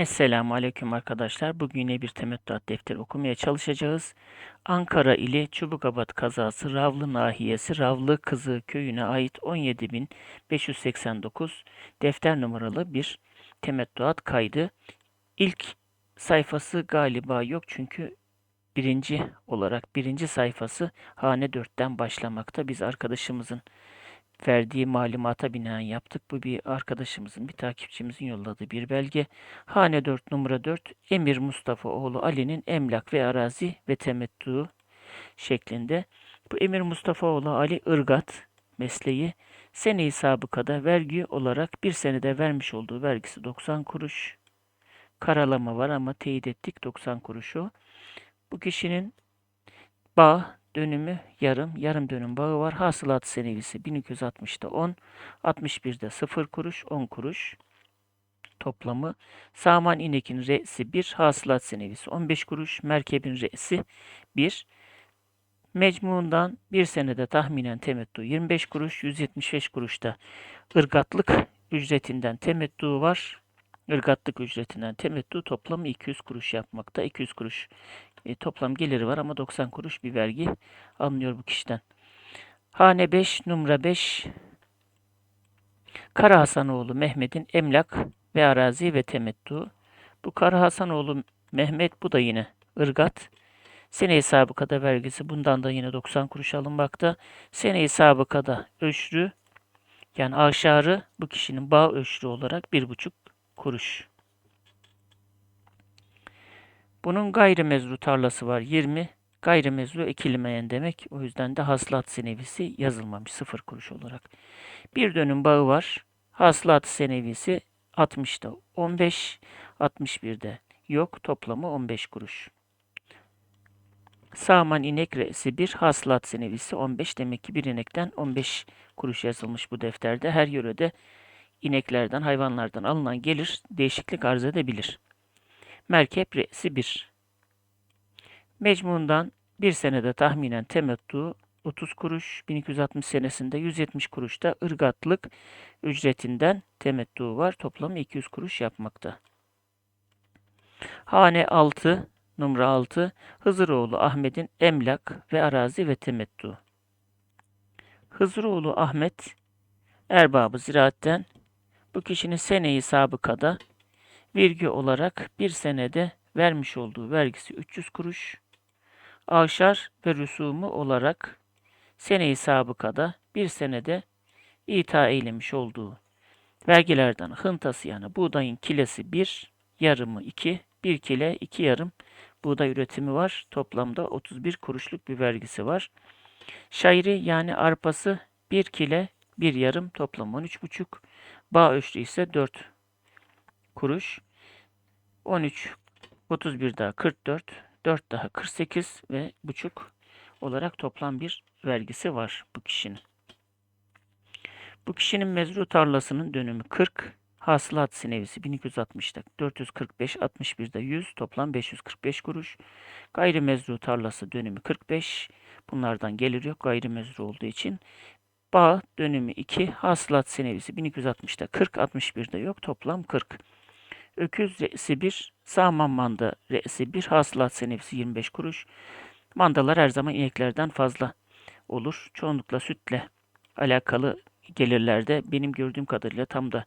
Esselamu Aleyküm arkadaşlar. Bugün yine bir temettüat defteri okumaya çalışacağız. Ankara ili Çubukabat kazası Ravlı nahiyesi Ravlı Kızı köyüne ait 17.589 defter numaralı bir temettüat kaydı. İlk sayfası galiba yok çünkü birinci olarak birinci sayfası hane 4'ten başlamakta. Biz arkadaşımızın verdiği malumata binaen yaptık. Bu bir arkadaşımızın, bir takipçimizin yolladığı bir belge. Hane 4 numara 4 Emir Mustafa oğlu Ali'nin emlak ve arazi ve temettü şeklinde. Bu Emir Mustafa oğlu Ali Irgat mesleği sene sabıkada vergi olarak bir senede vermiş olduğu vergisi 90 kuruş. Karalama var ama teyit ettik 90 kuruşu. Bu kişinin bağ dönümü yarım, yarım dönüm bağı var. Hasılat senevisi 1260'da 10, 61'de 0 kuruş, 10 kuruş toplamı. Saman inekin re'si 1, hasılat senevisi 15 kuruş, merkebin re'si 1. Mecmuundan bir senede tahminen temettü 25 kuruş, 175 kuruşta ırgatlık ücretinden temettü var. Irgatlık ücretinden temettü toplamı 200 kuruş yapmakta. 200 kuruş e, toplam geliri var ama 90 kuruş bir vergi alınıyor bu kişiden. Hane 5, numara 5. Kara Hasanoğlu Mehmet'in emlak ve arazi ve temettü. Bu Kara Hasanoğlu Mehmet bu da yine ırgat. Sene hesabı kada vergisi bundan da yine 90 kuruş alınmakta. Sene hesabı kada öşrü yani aşarı bu kişinin bağ öşrü olarak 1,5 kuruş. Bunun gayrimezru tarlası var 20. Gayrimezru ekilmeyen demek. O yüzden de hasılat senevisi yazılmamış 0 kuruş olarak. Bir dönüm bağı var. Hasılat senevisi 60'da 15, 61'de yok. Toplamı 15 kuruş. Sağman inek re'si 1, hasılat senevisi 15. Demek ki bir inekten 15 kuruş yazılmış bu defterde. Her yörede ineklerden, hayvanlardan alınan gelir değişiklik arz edebilir. Merkep re'si 1. Mecmundan bir senede tahminen temettü 30 kuruş, 1260 senesinde 170 kuruş da ırgatlık ücretinden temettü var. Toplamı 200 kuruş yapmakta. Hane 6, numara 6, Hızıroğlu Ahmet'in emlak ve arazi ve temettü. Hızıroğlu Ahmet, erbabı ziraatten bu kişinin seneyi sabıkada vergi olarak bir senede vermiş olduğu vergisi 300 kuruş. Aşar ve rüsumu olarak seneyi sabıkada bir senede ita eylemiş olduğu vergilerden hıntası yani buğdayın kilesi 1, yarımı 2, 1 kile 2 yarım buğday üretimi var. Toplamda 31 kuruşluk bir vergisi var. Şairi yani arpası 1 kile 1 yarım toplam 13,5. Bağ ölçtü ise 4 kuruş. 13, 31 daha 44, 4 daha 48 ve buçuk olarak toplam bir vergisi var bu kişinin. Bu kişinin mezru tarlasının dönümü 40, hasılat sinevisi 1260'da 445, 61'de 100, toplam 545 kuruş. Gayrimezru tarlası dönümü 45, bunlardan gelir yok gayrimezru olduğu için. Bağ dönümü 2, hasılat sinevisi 1260'da 40, 61'de yok, toplam 40. Öküz re'si 1, sağman manda re'si 1, hasılat senevisi 25 kuruş. Mandalar her zaman ineklerden fazla olur. Çoğunlukla sütle alakalı gelirlerde benim gördüğüm kadarıyla tam da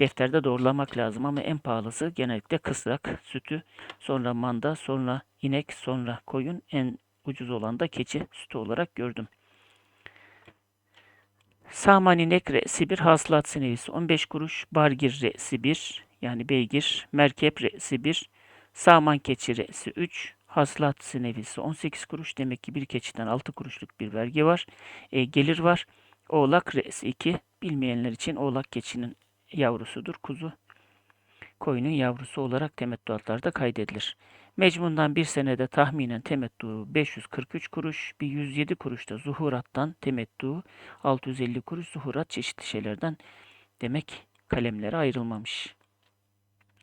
defterde doğrulamak lazım ama en pahalısı genellikle kısrak sütü, sonra manda, sonra inek, sonra koyun, en ucuz olan da keçi sütü olarak gördüm. Saman inek re'si 1, hasılat senevisi 15 kuruş, bargir re'si 1, yani beygir, merkep re'si 1, saman keçi re'si 3, hasılat senevisi 18 kuruş. Demek ki bir keçiden 6 kuruşluk bir vergi var. E, gelir var. Oğlak re'si 2. Bilmeyenler için oğlak keçinin yavrusudur. Kuzu koyunun yavrusu olarak temettüatlarda kaydedilir. Mecmundan bir senede tahminen temettü 543 kuruş, bir 107 kuruş da zuhurattan temettü 650 kuruş zuhurat çeşitli şeylerden demek kalemlere ayrılmamış.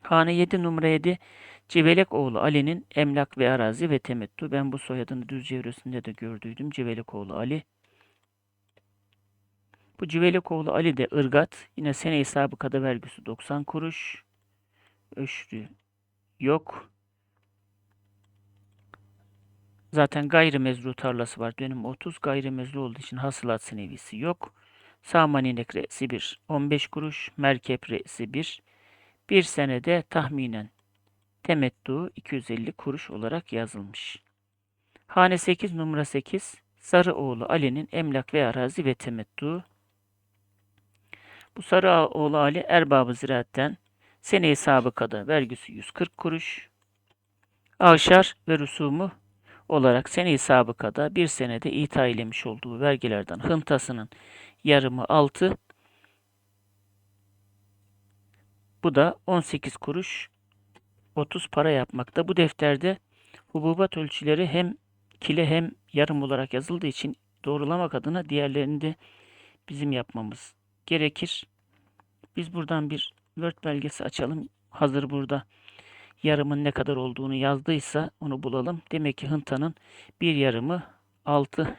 Hane 7 numara 7 Civelek oğlu Ali'nin emlak ve arazi ve temettü. Ben bu soyadını Düzce yöresinde de gördüydüm. Civelek oğlu Ali. Bu Civelek oğlu Ali de ırgat. Yine sene hesabı kada vergisi 90 kuruş. Öşrü yok. Zaten gayrimezru tarlası var. Dönüm 30 gayrimezru olduğu için hasılat senevisi yok. Saman inek re'si 1. 15 kuruş. Merkep re'si 1. Bir senede tahminen temettu 250 kuruş olarak yazılmış. Hane 8 numara 8 Sarıoğlu Ali'nin emlak ve arazi ve temettu. Bu Sarıoğlu Ali erbabı ziraatten seneye sabıkada vergisi 140 kuruş. Avşar ve rusumu olarak seneyi sabıkada bir senede ita eylemiş olduğu vergilerden hıntasının yarımı 6 bu da 18 kuruş 30 para yapmakta. Bu defterde hububat ölçüleri hem kile hem yarım olarak yazıldığı için doğrulamak adına diğerlerini de bizim yapmamız gerekir. Biz buradan bir Word belgesi açalım. Hazır burada yarımın ne kadar olduğunu yazdıysa onu bulalım. Demek ki hıntanın bir yarımı 6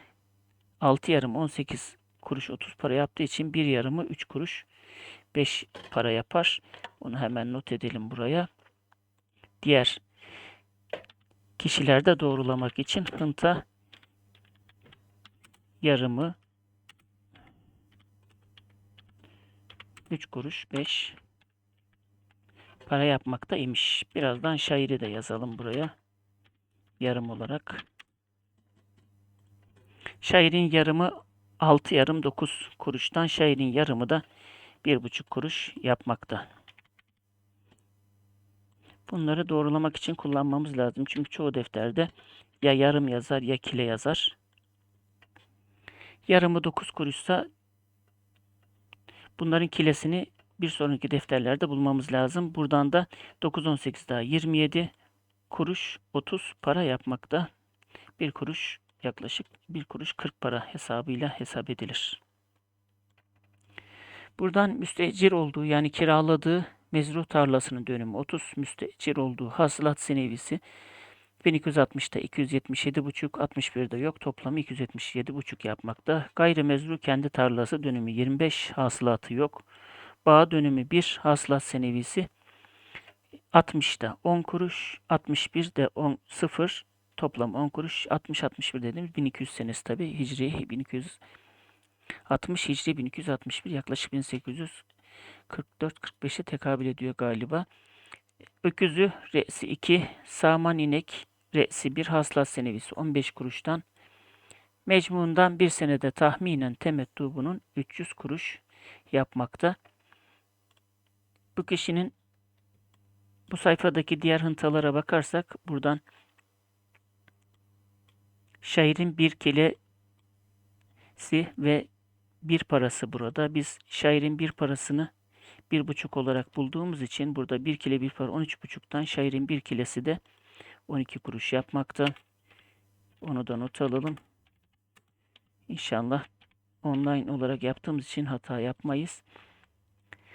6 yarım 18 kuruş 30 para yaptığı için bir yarımı 3 kuruş 5 para yapar. Onu hemen not edelim buraya. Diğer kişilerde doğrulamak için hınta yarımı 3 kuruş 5 para yapmakta imiş. Birazdan şairi de yazalım buraya. Yarım olarak. Şairin yarımı 6 yarım 9 kuruştan şairin yarımı da 1,5 kuruş yapmakta. Bunları doğrulamak için kullanmamız lazım. Çünkü çoğu defterde ya yarım yazar ya kile yazar. Yarımı 9 kuruşsa bunların kilesini bir sonraki defterlerde bulmamız lazım. Buradan da 9 18 daha 27 kuruş 30 para yapmakta. 1 kuruş yaklaşık 1 kuruş 40 para hesabıyla hesap edilir. Buradan müstecir olduğu yani kiraladığı mezruh tarlasının dönümü 30 müstecir olduğu hasılat senevisi 1260'da 277,5 61'de yok toplamı 277,5 yapmakta. Gayrimezru kendi tarlası dönümü 25 hasılatı yok. Bağ dönümü 1 hasılat senevisi 60'da 10 kuruş 61'de 10 0 toplam 10 kuruş 60 61 dediğimiz 1200 senesi tabi hicri 1200 60 hicri 1261 yaklaşık 1844-45'e tekabül ediyor galiba. Öküzü re'si 2, saman inek re'si 1, haslat senevisi 15 kuruştan mecmuundan bir senede tahminen temettu bunun 300 kuruş yapmakta. Bu kişinin bu sayfadaki diğer hıntalara bakarsak buradan şairin bir kilesi ve bir parası burada. Biz şairin bir parasını bir buçuk olarak bulduğumuz için burada bir kile bir para 13 buçuktan şairin bir kilesi de 12 kuruş yapmakta. Onu da not alalım. İnşallah online olarak yaptığımız için hata yapmayız.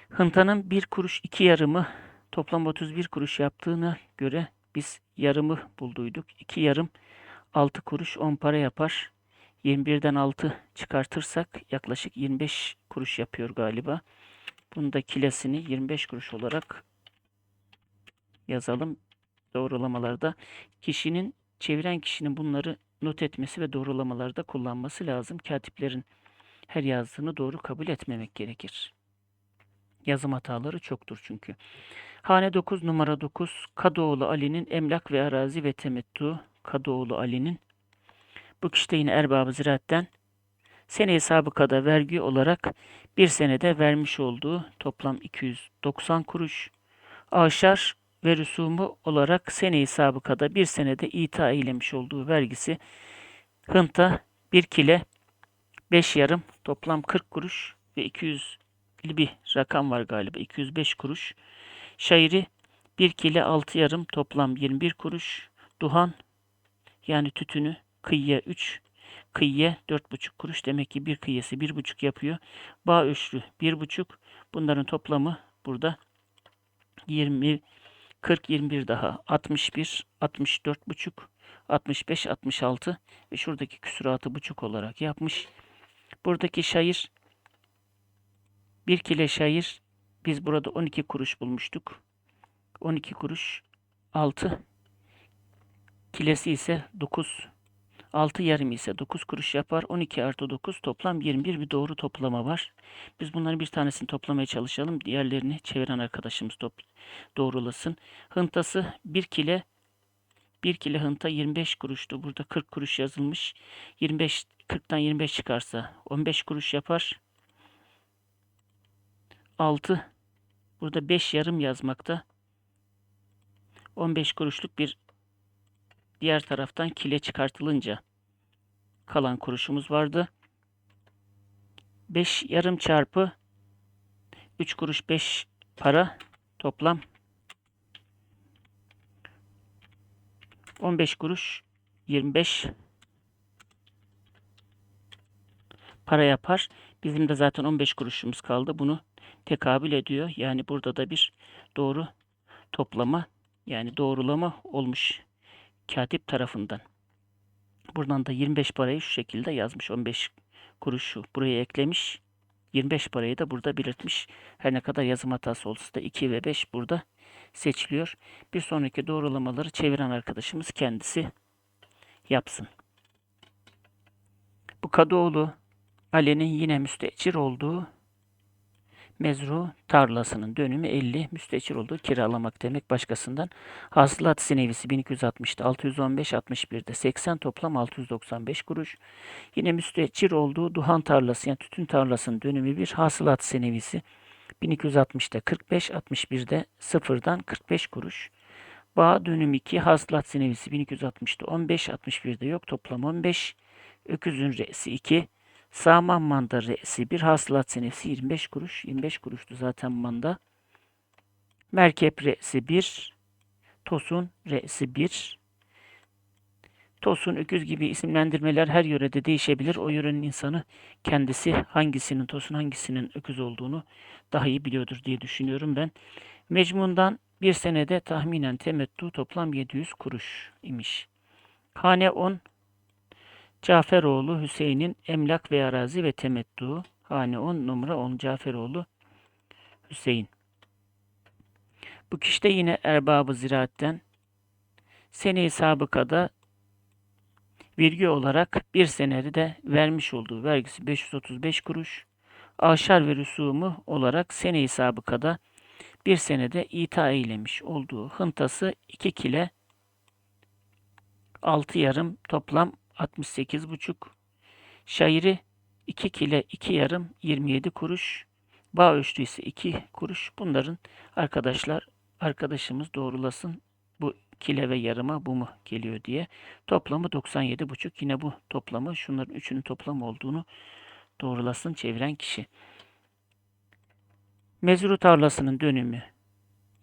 Hıntanın bir kuruş iki yarımı toplam 31 kuruş yaptığına göre biz yarımı bulduyduk. İki yarım 6 kuruş 10 para yapar. 21'den 6 çıkartırsak yaklaşık 25 kuruş yapıyor galiba. Bunu da kilesini 25 kuruş olarak yazalım. Doğrulamalarda kişinin çeviren kişinin bunları not etmesi ve doğrulamalarda kullanması lazım. Katiplerin her yazdığını doğru kabul etmemek gerekir. Yazım hataları çoktur çünkü. Hane 9 numara 9 Kadıoğlu Ali'nin emlak ve arazi ve temettu Kadıoğlu Ali'nin bu kişi yine erbabı ziraatten sene sabıkada vergi olarak bir senede vermiş olduğu toplam 290 kuruş. Aşar ve rüsumu olarak sene sabıkada bir senede ita eylemiş olduğu vergisi hınta 1 kile 5 yarım toplam 40 kuruş ve 200 bir rakam var galiba 205 kuruş. Şairi 1 kile 6 yarım toplam 21 kuruş. Duhan yani tütünü kıyıya 3 kıyıya 4,5 kuruş. Demek ki bir kıyısı 1,5 yapıyor. Bağ üçlü 1,5. Bunların toplamı burada 20 40 21 daha 61 64,5 65 66 ve şuradaki küsuratı buçuk olarak yapmış. Buradaki şair bir kile şair biz burada 12 kuruş bulmuştuk. 12 kuruş 6 kilesi ise 9 6 yarım ise 9 kuruş yapar. 12 artı 9 toplam 21 bir doğru toplama var. Biz bunların bir tanesini toplamaya çalışalım. Diğerlerini çeviren arkadaşımız doğrulasın. Hıntası 1 kile 1 kilo hınta 25 kuruştu. Burada 40 kuruş yazılmış. 25 40'tan 25 çıkarsa 15 kuruş yapar. 6 burada 5 yarım yazmakta. 15 kuruşluk bir diğer taraftan kile çıkartılınca kalan kuruşumuz vardı. 5 yarım çarpı 3 kuruş 5 para toplam 15 kuruş 25 para yapar. Bizim de zaten 15 kuruşumuz kaldı. Bunu tekabül ediyor. Yani burada da bir doğru toplama yani doğrulama olmuş katip tarafından. Buradan da 25 parayı şu şekilde yazmış. 15 kuruşu buraya eklemiş. 25 parayı da burada belirtmiş. Her ne kadar yazım hatası olsa da 2 ve 5 burada seçiliyor. Bir sonraki doğrulamaları çeviren arkadaşımız kendisi yapsın. Bu Kadıoğlu Ali'nin yine müstecir olduğu mezru tarlasının dönümü 50 müstecir olduğu kiralamak demek başkasından. Hasılat sinevisi 1260'da 615 61'de 80 toplam 695 kuruş. Yine müstecir olduğu duhan tarlası yani tütün tarlasının dönümü bir hasılat senevisi 1260'da 45 61'de sıfırdan 45 kuruş. Bağ dönüm 2 hasılat senevisi 1260'da 15 61'de yok toplam 15. Öküzün re'si 2 Saman manda re'si 1. Hasılat senesi 25 kuruş. 25 kuruştu zaten manda. Merkep re'si 1. Tosun re'si 1. Tosun, öküz gibi isimlendirmeler her yörede değişebilir. O yörenin insanı kendisi hangisinin tosun hangisinin öküz olduğunu daha iyi biliyordur diye düşünüyorum ben. Mecmundan bir senede tahminen temettü toplam 700 kuruş imiş. Hane 10 Caferoğlu Hüseyin'in emlak ve arazi ve temettu. Hane 10 numara 10 Caferoğlu Hüseyin. Bu kişi de yine erbabı ziraatten sene sabıkada virgü olarak bir senede de vermiş olduğu vergisi 535 kuruş. Aşar ve rüsumu olarak sene sabıkada bir senede ita eylemiş olduğu hıntası 2 kile 6 yarım toplam 68,5. Şairi 2 kile 2 yarım 27 kuruş. Bağ ölçtü ise 2 kuruş. Bunların arkadaşlar arkadaşımız doğrulasın bu kile ve yarıma bu mu geliyor diye. Toplamı 97,5. Yine bu toplamı şunların üçünün toplamı olduğunu doğrulasın çeviren kişi. Mezru tarlasının dönümü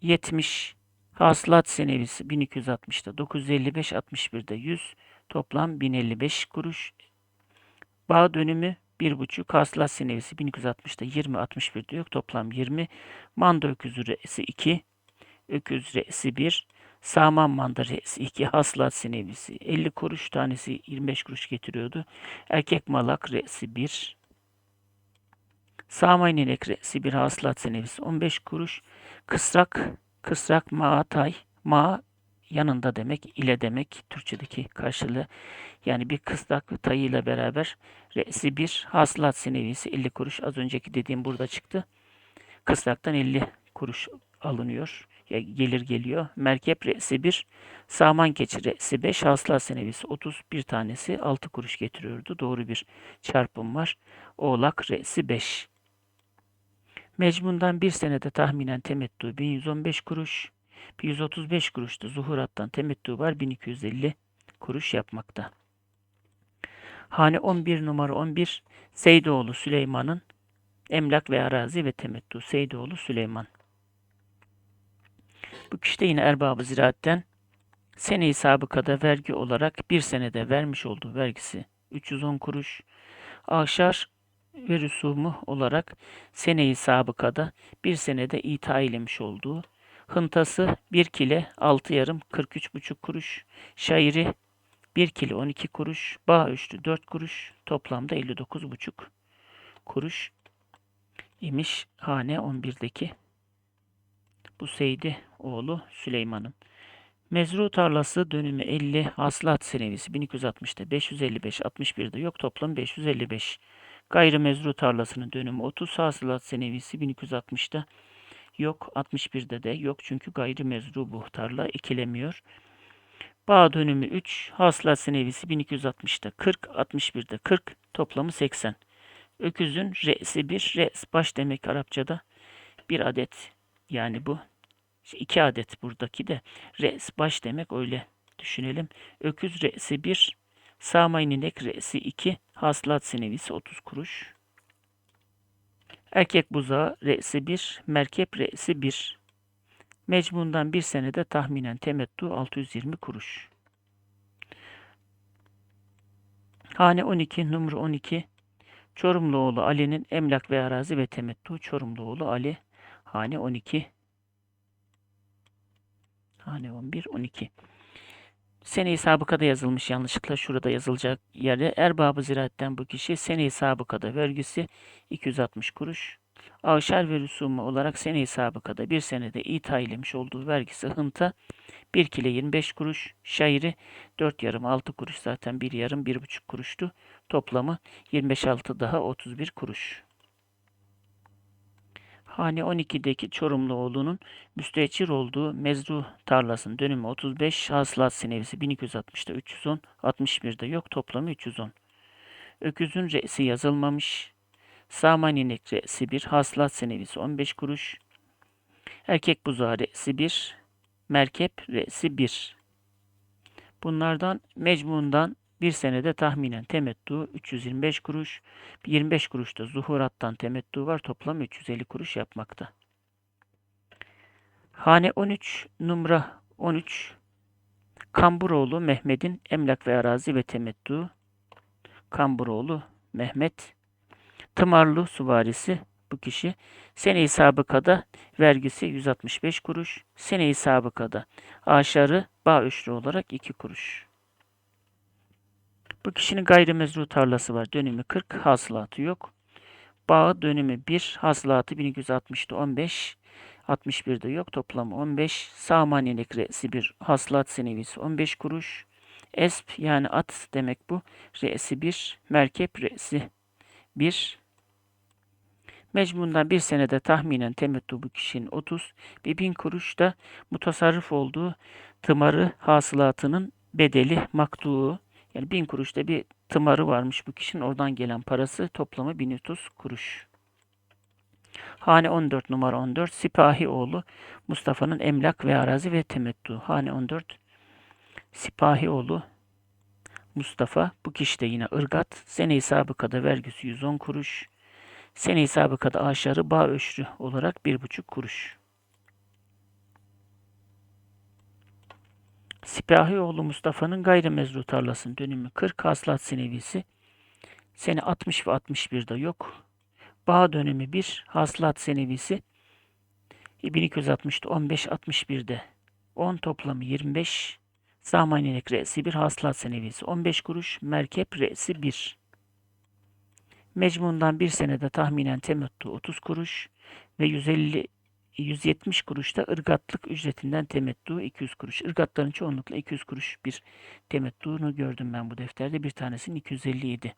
70 Hasılat senevisi 1260'da 955 61'de 100 Toplam 1055 kuruş. Bağ dönümü 1,5. Hasılat senevisi 1260'da 20 61'de yok. Toplam 20. Manda öküzü re'si 2. Öküz re'si 1. Saman manda re'si 2. Hasılat senevisi 50 kuruş. Tanesi 25 kuruş getiriyordu. Erkek malak re'si 1. Saman inek re'si 1. Hasılat senevisi 15 kuruş. Kısrak, kısrak ma tay. Ma yanında demek, ile demek Türkçedeki karşılığı. Yani bir kısrak tayıyla beraber re'si bir hasılat senevisi 50 kuruş. Az önceki dediğim burada çıktı. Kısraktan 50 kuruş alınıyor. Ya gelir geliyor. Merkep re'si bir saman keçi re'si 5, hasılat senevisi 30. Bir tanesi 6 kuruş getiriyordu. Doğru bir çarpım var. Oğlak re'si 5. Mecmundan bir senede tahminen temettü 1115 kuruş. 135 kuruştu. Zuhurattan temettü var 1250 kuruş yapmakta. Hane 11 numara 11 Seydoğlu Süleyman'ın emlak ve arazi ve temettü Seydoğlu Süleyman. Bu kişi de yine erbabı ziraatten sene-i sabıkada vergi olarak bir senede vermiş olduğu vergisi 310 kuruş. Aşar ve rüsumu olarak sene-i sabıkada bir senede ita eylemiş olduğu Hıntası 1 kile 6 yarım 43,5 kuruş. Şairi 1 kilo 12 kuruş. Bağ üçlü 4 kuruş. Toplamda 59,5 kuruş imiş hane 11'deki bu Seydi oğlu Süleyman'ın. Mezru tarlası dönümü 50, hasılat senevisi 1260'da 555, 61'de yok toplam 555. Gayrimezru tarlasının dönümü 30, hasılat senevisi 1260'da yok, 61'de de yok çünkü gayrimezru bu tarla ekilemiyor. Bağ dönümü 3, hasılat senevisi 1260'da 40, 61'de 40, toplamı 80. Öküzün re'si 1, re's baş demek Arapçada bir adet yani bu işte iki adet buradaki de res baş demek öyle düşünelim. Öküz re'si 1, sağmayın inek re'si 2, hasılat senevisi 30 kuruş. Erkek buzağı re'si 1, merkep re'si 1. Mecmundan bir senede tahminen temettu 620 kuruş. Hane 12, numara 12. Çorumluoğlu Ali'nin emlak ve arazi ve temettu. Çorumluoğlu Ali, hane 12. Hane 11, 12. Sene-i sabıkada yazılmış yanlışlıkla şurada yazılacak yerde erbabı ziraatten bu kişi sene-i sabıkada vergisi 260 kuruş. Avşar ve rüsumu olarak sene-i sabıkada bir senede ita eylemiş olduğu vergisi hınta 1 kile 25 kuruş. Şairi 4 yarım 6 kuruş zaten 1 yarım 1,5 kuruştu. Toplamı 25 altı daha 31 kuruş. Hane 12'deki Çorumluoğlu'nun müsteçir olduğu mezru tarlasının dönümü 35, hasılat senevisi 1260'da 310, 61'de yok toplamı 310. Öküzün re'si yazılmamış. Saman inek re'si 1, hasılat senevisi 15 kuruş. Erkek buzağı re'si 1, merkep re'si 1. Bunlardan mecmundan bir senede tahminen temettu 325 kuruş, 25 kuruş da zuhurattan temettu var. Toplam 350 kuruş yapmakta. Hane 13, numara 13. Kamburoğlu Mehmet'in emlak ve arazi ve temettu. Kamburoğlu Mehmet. Tımarlı suvarisi bu kişi. Sene-i sabıkada vergisi 165 kuruş. Sene-i sabıkada aşarı bağ üçlü olarak 2 kuruş. Bu kişinin gayrimezru tarlası var. Dönümü 40, hasılatı yok. Bağı dönümü 1, hasılatı 1260'da 15, 61'de yok. Toplamı 15. Saman inek re'si 1, hasılat senevisi 15 kuruş. Esp yani at demek bu. Re'si 1, merkep re'si 1. Mecmundan bir senede tahminen temettü bu kişinin 30 ve 1000 kuruş da mutasarrıf olduğu tımarı hasılatının bedeli maktuğu yani 1000 kuruşta bir tımarı varmış bu kişinin oradan gelen parası toplamı 1030 kuruş. Hane 14 numara 14 Sipahioğlu Mustafa'nın emlak ve arazi ve temettü. Hane 14 Sipahioğlu Mustafa bu kişi de yine ırgat. Sene sabıkada vergisi 110 kuruş. Sene sabıkada aşarı bağ öşrü olarak 1,5 kuruş. Sipahioğlu Mustafa'nın gayrimezru tarlasının dönümü 40 hasılat senevisi. Sene 60 ve 61'de yok. Bağ dönümü 1 hasılat senevisi 1260'da 15 61'de 10 toplamı 25. Zaman inek re'si 1 hasılat senevisi 15 kuruş. Merkep re'si 1. Mecmundan bir senede tahminen temettü 30 kuruş ve 150 170 kuruş da ırgatlık ücretinden temettü 200 kuruş. Irgatların çoğunlukla 200 kuruş bir temettü'nü gördüm ben bu defterde. Bir tanesinin 257.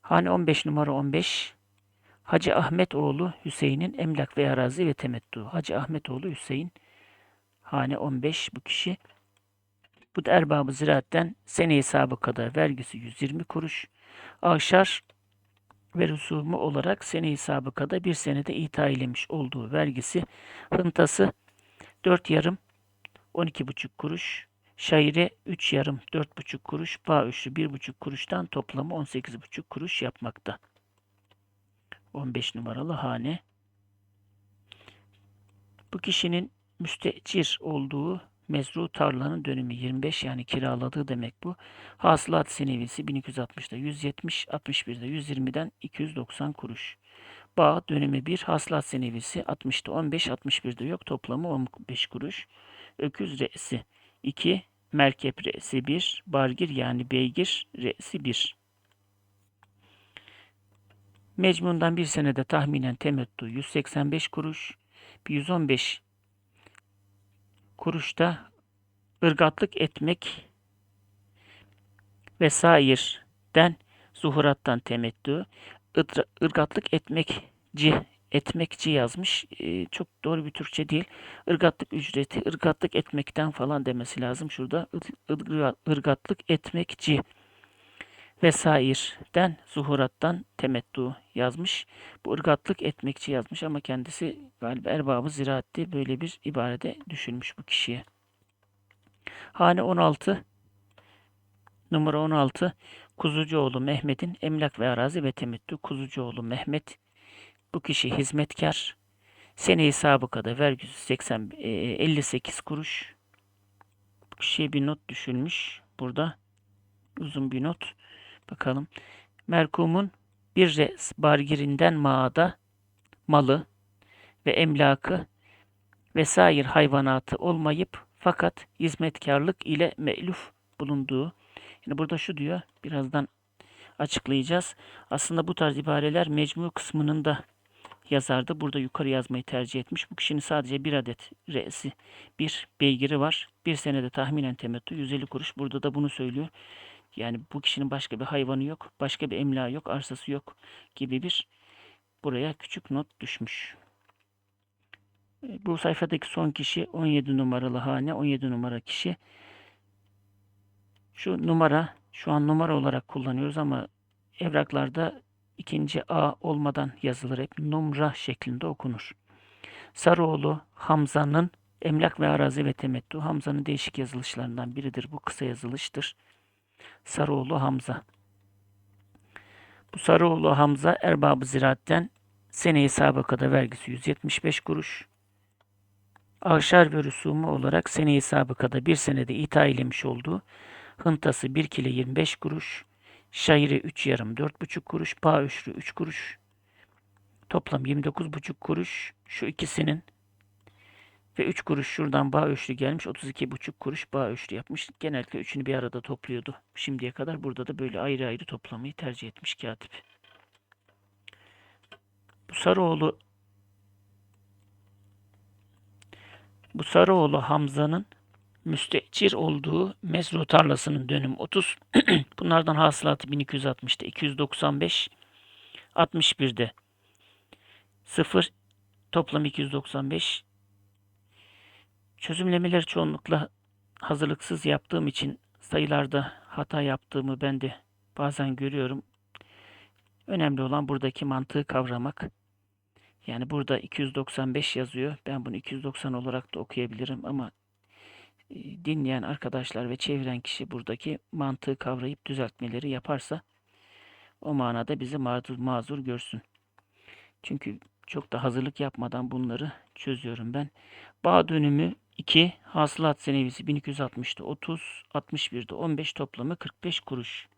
Hane 15 numara 15. Hacı Ahmet oğlu Hüseyin'in emlak ve arazi ve temettü. Hacı Ahmet oğlu Hüseyin. Hane 15 bu kişi. Bu da erbabı ziraatten sene hesabı kadar vergisi 120 kuruş. Ahşar ve rusumu olarak sene sabıkada bir senede ita eylemiş olduğu vergisi hıntası 4 yarım 12,5 kuruş, şaire 3 yarım 4,5 kuruş, bağ üçlü 1,5 kuruştan toplamı 18,5 kuruş yapmakta. 15 numaralı hane. Bu kişinin müstecir olduğu Mezru tarlanın dönümü 25 yani kiraladığı demek bu. Hasılat senevisi 1260'da 170, 61'de 120'den 290 kuruş. Bağ dönümü 1, hasılat senevisi 60'da 15, 61'de yok toplamı 15 kuruş. Öküz re'si 2, merkep re'si 1, bargir yani beygir re'si 1. Mecmundan bir senede tahminen temettü 185 kuruş, 115 kuruşta ırgatlık etmek vesairden zuhurattan temettü. Irgatlık etmekci etmekçi yazmış. Ee, çok doğru bir Türkçe değil. Irgatlık ücreti, ırgatlık etmekten falan demesi lazım. Şurada ırgatlık etmekçi vesairden zuhurattan temettu yazmış. Bu ırgatlık etmekçi yazmış ama kendisi galiba erbabı ziraatte böyle bir ibarede düşünmüş bu kişiye. Hane 16 numara 16 Kuzucuoğlu Mehmet'in emlak ve arazi ve temettü Kuzucuoğlu Mehmet bu kişi hizmetkar. Sene sabıkada vergisi 80 e, 58 kuruş. Bu kişiye bir not düşülmüş. Burada uzun bir not. Bakalım. Merkumun bir res bargirinden maada malı ve emlakı vesair hayvanatı olmayıp fakat hizmetkarlık ile me'luf bulunduğu. Yani burada şu diyor. Birazdan açıklayacağız. Aslında bu tarz ibareler mecmu kısmının da yazardı. Burada yukarı yazmayı tercih etmiş. Bu kişinin sadece bir adet re'si, bir beygiri var. Bir senede tahminen temettü 150 kuruş. Burada da bunu söylüyor. Yani bu kişinin başka bir hayvanı yok, başka bir emlağı yok, arsası yok gibi bir buraya küçük not düşmüş. E, Bu sayfadaki son kişi 17 numaralı hane, 17 numara kişi. Şu numara, şu an numara olarak kullanıyoruz ama evraklarda ikinci A olmadan yazılır. Hep numra şeklinde okunur. Sarıoğlu Hamza'nın emlak ve arazi ve temettü. Hamza'nın değişik yazılışlarından biridir. Bu kısa yazılıştır. Sarıoğlu Hamza. Bu Sarıoğlu Hamza erbabı ziraatten seneyi sabıkada vergisi 175 kuruş. Ahşar ve rüsumu olarak seneyi sabıkada bir senede ithal eylemiş olduğu hıntası 1 kilo 25 kuruş, şairi 3 yarım 4,5 kuruş, bağ üçlü 3 kuruş, toplam 29,5 kuruş. Şu ikisinin ve 3 kuruş şuradan bağ üçlü gelmiş. 32,5 kuruş bağ üçlü yapmış. Genellikle üçünü bir arada topluyordu. Şimdiye kadar burada da böyle ayrı ayrı toplamayı tercih etmiş katip. Bu Sarıoğlu bu Sarıoğlu Hamza'nın müstecir olduğu mezru tarlasının dönüm 30. Bunlardan hasılatı 1260'da 295 61'de 0 toplam 295 Çözümlemeleri çoğunlukla hazırlıksız yaptığım için sayılarda hata yaptığımı ben de bazen görüyorum. Önemli olan buradaki mantığı kavramak. Yani burada 295 yazıyor. Ben bunu 290 olarak da okuyabilirim ama e, dinleyen arkadaşlar ve çeviren kişi buradaki mantığı kavrayıp düzeltmeleri yaparsa o manada bizi mazur, mazur görsün. Çünkü çok da hazırlık yapmadan bunları çözüyorum ben. Bağ dönümü 2, hasılat senevisi 1260'da 30, 61'de 15 toplamı 45 kuruş.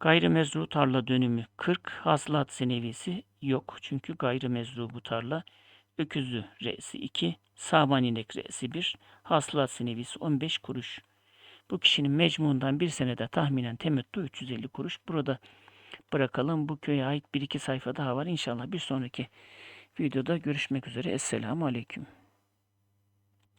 Gayrimezru tarla dönümü 40, hasılat senevisi yok. Çünkü gayrimezru bu tarla. Öküzü re'si 2, saman inek re'si 1, hasılat senevisi 15 kuruş. Bu kişinin mecmuundan bir senede tahminen temettü 350 kuruş. Burada bırakalım. Bu köye ait bir iki sayfa daha var. İnşallah bir sonraki videoda görüşmek üzere. Esselamu Aleyküm.